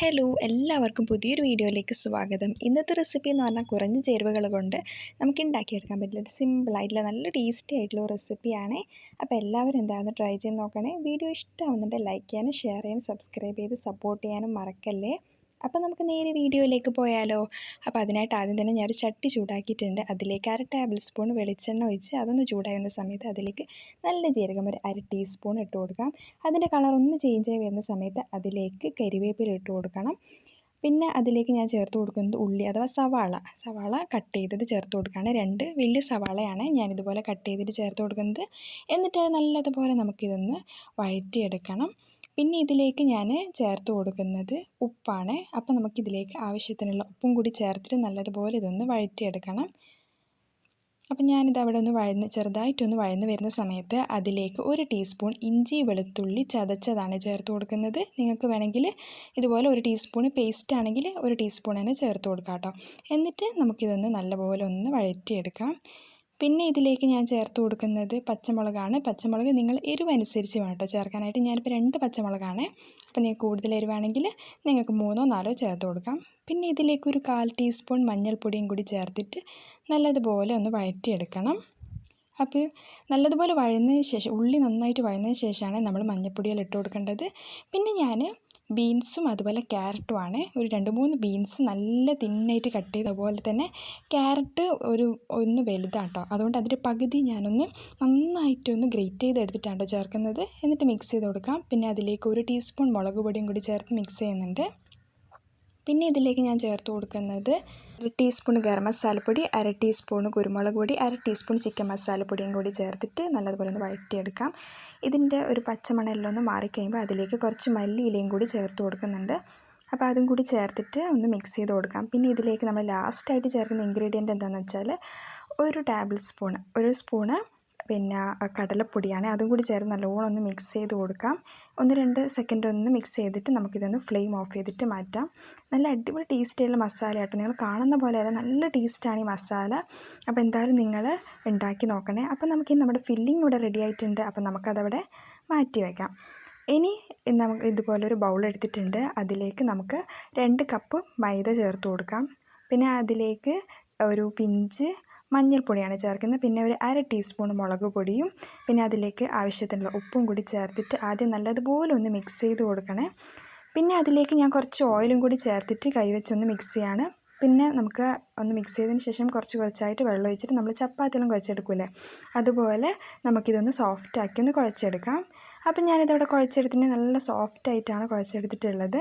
Hello എല്ലാവർക്കും പുതിയൊരു വീഡിയോയിലേക്ക് സ്വാഗതം. ഇന്നത്തെ റെസിപ്പി എന്ന് പറഞ്ഞാൽ കുറഞ്ഞ ചേരുവകൾ കൊണ്ട് നമുക്ക് ഉണ്ടാക്കിയെടുക്കാൻ പറ്റില്ല ഒരു സിമ്പിളായിട്ടുള്ള നല്ല ടേസ്റ്റി ആയിട്ടുള്ള റെസിപ്പിയാണേ അപ്പോൾ എല്ലാവരും എന്താണെന്ന് ട്രൈ ചെയ്ത് നോക്കണേ. വീഡിയോ ഇഷ്ടമാവുന്നുണ്ട് ലൈക്ക് ചെയ്യാനും ഷെയർ ചെയ്യാനും സബ്സ്ക്രൈബ് ചെയ്ത് സപ്പോർട്ട് ചെയ്യാനും മറക്കല്ലേ. അപ്പോൾ നമുക്ക് നേരെ വീഡിയോയിലേക്ക് പോയാലോ? അപ്പോൾ അതിനായിട്ട് ആദ്യം തന്നെ ഞാനൊരു ചട്ടി ചൂടാക്കിയിട്ടുണ്ട്. അതിലേക്ക് അര ടേബിൾ സ്പൂൺ വെളിച്ചെണ്ണ ഒഴിച്ച് അതൊന്ന് ചൂടാകുന്ന സമയത്ത് അതിലേക്ക് നല്ല ജീരകം ഒരു അര ടീസ്പൂൺ ഇട്ട് കൊടുക്കാം. അതിന്റെ കളർ ഒന്ന് ചേഞ്ച് ആയി വരുന്ന സമയത്ത് അതിലേക്ക് കരിവേപ്പില ഇട്ട് കൊടുക്കണം. പിന്നെ അതിലേക്ക് ഞാൻ ചേർത്ത് കൊടുക്കുന്നത് ഉള്ളി അഥവാ സവാള. സവാള കട്ട് ചെയ്തത് ചേർത്ത് കൊടുക്കുകയാണ്. രണ്ട് വലിയ സവാളയാണ് ഞാനിതുപോലെ കട്ട് ചെയ്തിട്ട് ചേർത്ത് കൊടുക്കുന്നത്. എന്നിട്ട് നല്ലതുപോലെ നമുക്കിതൊന്ന് വഴറ്റിയെടുക്കണം. പിന്നെ ഇതിലേക്ക് ഞാൻ ചേർത്ത് കൊടുക്കുന്നത് ഉപ്പാണ്. അപ്പോൾ നമുക്കിതിലേക്ക് ആവശ്യത്തിനുള്ള ഉപ്പും കൂടി ചേർത്തിട്ട് നല്ലതുപോലെ ഇതൊന്ന് വഴറ്റിയെടുക്കണം. അപ്പം ഞാനിത് അവിടെ ഒന്ന് വഴന്ന് ചെറുതായിട്ടൊന്ന് വഴന്ന് വരുന്ന സമയത്ത് അതിലേക്ക് ഒരു ടീസ്പൂൺ ഇഞ്ചി വെളുത്തുള്ളി ചതച്ചതാണ് ചേർത്ത് കൊടുക്കുന്നത്. നിങ്ങൾക്ക് വേണമെങ്കിൽ ഇതുപോലെ ഒരു ടീസ്പൂൺ പേസ്റ്റ് ആണെങ്കിൽ ഒരു ടീസ്പൂൺ തന്നെ ചേർത്ത് കൊടുക്കാം കേട്ടോ. എന്നിട്ട് നമുക്കിതൊന്ന് നല്ലപോലെ ഒന്ന് വഴറ്റിയെടുക്കാം. പിന്നെ ഇതിലേക്ക് ഞാൻ ചേർത്ത് കൊടുക്കുന്നത് പച്ചമുളകാണ്. പച്ചമുളക് നിങ്ങൾ എരിവനുസരിച്ച് വേണം കേട്ടോ ചേർക്കാനായിട്ട്. ഞാനിപ്പോൾ രണ്ട് പച്ചമുളകാണ്. അപ്പോൾ നിങ്ങൾക്ക് കൂടുതൽ എരിവാണെങ്കിൽ നിങ്ങൾക്ക് മൂന്നോ നാലോ ചേർത്ത് കൊടുക്കാം. പിന്നെ ഇതിലേക്ക് ഒരു കാൽ ടീസ്പൂൺ മഞ്ഞൾപ്പൊടിയും കൂടി ചേർത്തിട്ട് നല്ലതുപോലെ ഒന്ന് വഴറ്റിയെടുക്കണം. അപ്പോൾ നല്ലതുപോലെ വഴന്നതിന് ശേഷം ഉള്ളി നന്നായിട്ട് വഴന്നതിന് ശേഷമാണ് നമ്മൾ മഞ്ഞൾപ്പൊടിയെല്ലാം ഇട്ട് കൊടുക്കേണ്ടത്. പിന്നെ ഞാൻ ബീൻസും അതുപോലെ ക്യാരറ്റുമാണ് ഒരു രണ്ട് മൂന്ന് ബീൻസ് നല്ല തിന്നായിട്ട് കട്ട് ചെയ്ത പോലെ തന്നെ ക്യാരറ്റ് ഒരു ഒന്ന് വലുതാട്ടോ. അതുകൊണ്ട് അതിന്റെ പകുതി ഞാനൊന്ന് നന്നായിട്ടൊന്ന് ഗ്രേറ്റ് ചെയ്ത് എടുത്തിട്ടാണ് ചേർക്കുന്നത്. എന്നിട്ട് മിക്സ് ചെയ്ത് കൊടുക്കാം. പിന്നെ അതിലേക്ക് ഒരു ടീസ്പൂൺ മുളക് പൊടിയും കൂടി ചേർത്ത് മിക്സ് ചെയ്യുന്നുണ്ട്. പിന്നെ ഇതിലേക്ക് ഞാൻ ചേർത്ത് കൊടുക്കുന്നത് ഒരു ടീസ്പൂൺ ഗരം മസാലപ്പൊടി അര ടീസ്പൂൺ കുരുമുളക് പൊടി അര ടീസ്പൂൺ ചിക്കൻ മസാലപ്പൊടിയും കൂടി ചേർത്തിട്ട് നല്ലതുപോലെ ഒന്ന് വഴറ്റിയെടുക്കാം. ഇതിന്റെ ഒരു പച്ചമണമെല്ലാം ഒന്ന് മാറിക്കഴിയുമ്പോൾ അതിലേക്ക് കുറച്ച് മല്ലിയിലയും കൂടി ചേർത്ത് കൊടുക്കുന്നുണ്ട്. അപ്പോൾ അതും കൂടി ചേർത്തിട്ട് ഒന്ന് മിക്സ് ചെയ്ത് കൊടുക്കാം. പിന്നെ ഇതിലേക്ക് നമ്മൾ ലാസ്റ്റായിട്ട് ചേർക്കുന്ന ഇൻഗ്രീഡിയന്റ് എന്താണെന്ന് വെച്ചാൽ ഒരു ടേബിൾ സ്പൂൺ ഒരു സ്പൂണ് പിന്നെ കടലപ്പൊടിയാണ്. അതും കൂടി ചേർന്ന് നല്ലോണം ഒന്ന് മിക്സ് ചെയ്ത് കൊടുക്കാം. ഒന്ന് രണ്ട് സെക്കൻഡ് ഒന്ന് മിക്സ് ചെയ്തിട്ട് നമുക്കിതൊന്ന് ഫ്ലെയിം ഓഫ് ചെയ്തിട്ട് മാറ്റാം. നല്ല അടിപൊളി ടേസ്റ്റിയുള്ള മസാല ആട്ടോ. നിങ്ങൾ കാണുന്ന പോലെ പോലെയല്ല നല്ല ടേസ്റ്റാണ് ഈ മസാല അപ്പോൾ എന്തായാലും നിങ്ങൾ ഉണ്ടാക്കി നോക്കണേ. അപ്പോൾ നമുക്ക് നമ്മുടെ ഫില്ലിംഗ് ഇവിടെ റെഡി ആയിട്ടുണ്ട്. അപ്പോൾ നമുക്കതവിടെ മാറ്റി വയ്ക്കാം ഇനി നമുക്ക് ഇതുപോലൊരു ബൗൾ എടുത്തിട്ടുണ്ട്. അതിലേക്ക് നമുക്ക് രണ്ട് കപ്പ് മൈദ ചേർത്ത് കൊടുക്കാം. പിന്നെ അതിലേക്ക് ഒരു പിഞ്ച് മഞ്ഞൾപ്പൊടിയാണ് ചേർക്കുന്നത്. പിന്നെ ഒരു അര ടീസ്പൂൺ മുളക് പൊടിയും പിന്നെ അതിലേക്ക് ആവശ്യത്തിനുള്ള ഉപ്പും കൂടി ചേർത്തിട്ട് ആദ്യം നല്ലതുപോലെ ഒന്ന് മിക്സ് ചെയ്ത് കൊടുക്കണേ. പിന്നെ അതിലേക്ക് ഞാൻ കുറച്ച് ഓയിലും കൂടി ചേർത്തിട്ട് കൈവച്ചൊന്ന് മിക്സ് ചെയ്യാണ്. പിന്നെ നമുക്ക് ഒന്ന് മിക്സ് ചെയ്തതിന് ശേഷം കുറച്ച് കുറച്ചായിട്ട് വെള്ളം ഒഴിച്ചിട്ട് നമ്മൾ ചപ്പാത്തിയെല്ലാം കുഴച്ചെടുക്കില്ലേ? അതുപോലെ നമുക്കിതൊന്ന് സോഫ്റ്റാക്കി ഒന്ന് കുഴച്ചെടുക്കാം. അപ്പം ഞാനിതവിടെ കുഴച്ചെടുത്തിട്ട് നല്ല സോഫ്റ്റായിട്ടാണ് കുഴച്ചെടുത്തിട്ടുള്ളത്.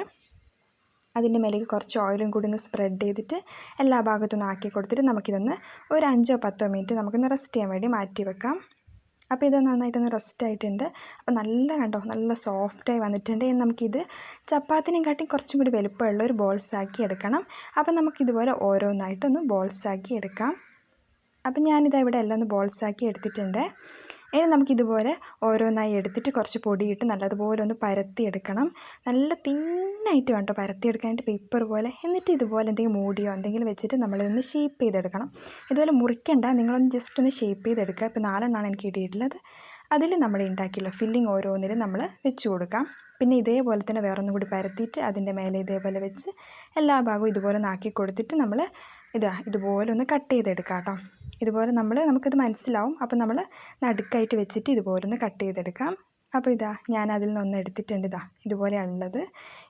അതിന്റെ മേലേക്ക് കുറച്ച് ഓയിലും കൂടി ഒന്ന് സ്പ്രെഡ് ചെയ്തിട്ട് എല്ലാ ഭാഗത്തും ഒന്ന് ആക്കി കൊടുത്തിട്ട് നമുക്കിതൊന്ന് ഒരു അഞ്ചോ പത്തോ മിനിറ്റ് നമുക്കൊന്ന് റെസ്റ്റ് ചെയ്യാൻ വേണ്ടി മാറ്റി വെക്കാം. അപ്പോൾ ഇത് നന്നായിട്ടൊന്ന് റെസ്റ്റ് ആയിട്ടുണ്ട്. അപ്പോൾ നല്ല കണ്ടോ നല്ല സോഫ്റ്റായി വന്നിട്ടുണ്ട്. ഇനി നമുക്കിത് ചപ്പാത്തിനെയും കാട്ടി കുറച്ചും കൂടി വലുപ്പമുള്ള ഒരു ബോൾസ് ആക്കി എടുക്കണം. അപ്പോൾ നമുക്കിതുപോലെ ഓരോന്നായിട്ടൊന്ന് ബോൾസ് ആക്കി എടുക്കാം. അപ്പം ഞാനിതാ ഇവിടെ എല്ലാം ഒന്ന് ബോൾസ് ആക്കി എടുത്തിട്ടുണ്ട്. ഇനി നമുക്കിതുപോലെ ഓരോന്നായി എടുത്തിട്ട് കുറച്ച് പൊടിയിട്ട് നല്ലതുപോലെ ഒന്ന് പരത്തിയെടുക്കണം. നല്ല തിന്നായിട്ട് വേണ്ട പരത്തിയെടുക്കാനായിട്ട് പേപ്പർ പോലെ. എന്നിട്ട് ഇതുപോലെ എന്തെങ്കിലും മൂടിയോ എന്തെങ്കിലും വെച്ചിട്ട് നമ്മളിതൊന്ന് ഷേപ്പ് ചെയ്തെടുക്കണം. ഇതുപോലെ മുറിക്കണ്ട. നിങ്ങളൊന്ന് ജസ്റ്റ് ഒന്ന് ഷേപ്പ് ചെയ്തെടുക്കുക. ഇപ്പോൾ നാലെണ്ണമാണ് എനിക്ക് കിട്ടിയിട്ടുള്ളത്. അതിൽ നമ്മൾ ഉണ്ടാക്കിയുള്ള ഫില്ലിങ് ഓരോന്നിലും നമ്മൾ വെച്ച് കൊടുക്കാം. പിന്നെ ഇതേപോലെ തന്നെ വേറൊന്നും കൂടി പരത്തിയിട്ട് അതിന്റെ മേലെ ഇതേപോലെ വെച്ച് എല്ലാ ഭാഗവും ഇതുപോലെ നാക്കി കൊടുത്തിട്ട് നമ്മൾ ഇതാ ഇതുപോലെ ഒന്ന് കട്ട് ചെയ്തെടുക്കാം കേട്ടോ ഇതുപോലെ നമ്മൾ നമുക്കിത് മനസ്സിലാവും. അപ്പോൾ നമ്മൾ നടുക്കായിട്ട് വെച്ചിട്ട് ഇതുപോലെ ഒന്ന് കട്ട് ചെയ്തെടുക്കാം. അപ്പോൾ ഇതാ ഞാൻ അതിൽ നിന്ന് എടുത്തിട്ടുണ്ട് ഇതാ ഇതുപോലെയാണുള്ളത്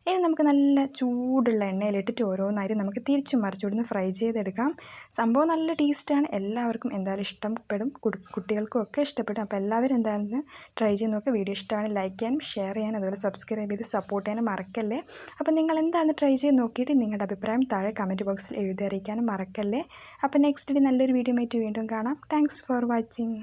ഇനി നമുക്ക് നല്ല ചൂടുള്ള എണ്ണയിലിട്ടിട്ട് ഓരോന്നായി നമുക്ക് തിരിച്ചും മറിച്ചുവിടുന്ന് ഫ്രൈ ചെയ്തെടുക്കാം. സംഭവം നല്ല ടേസ്റ്റാണ് എല്ലാവർക്കും എന്തായാലും ഇഷ്ടപ്പെടും. കുട്ടികൾക്കും ഒക്കെ ഇഷ്ടപ്പെടും. അപ്പോൾ എല്ലാവരും എന്തായാലും ട്രൈ ചെയ്ത് നോക്കുക വീഡിയോ ഇഷ്ടമാണ് ലൈക്ക് ചെയ്യാനും ഷെയർ ചെയ്യാനും അതുപോലെ സബ്സ്ക്രൈബ് ചെയ്ത് സപ്പോർട്ട് ചെയ്യാനും മറക്കല്ലേ? അപ്പോൾ നിങ്ങൾ എന്താണെന്ന് ട്രൈ ചെയ്ത് നോക്കിയിട്ട് നിങ്ങളുടെ അഭിപ്രായം താഴെ കമന്റ് ബോക്സിൽ എഴുതി അറിയിക്കാനും മറക്കല്ലേ? അപ്പോൾ നെക്സ്റ്റ് ഡേ നല്ലൊരു വീഡിയോ ആയിട്ട് വീണ്ടും കാണാം. Thanks for watching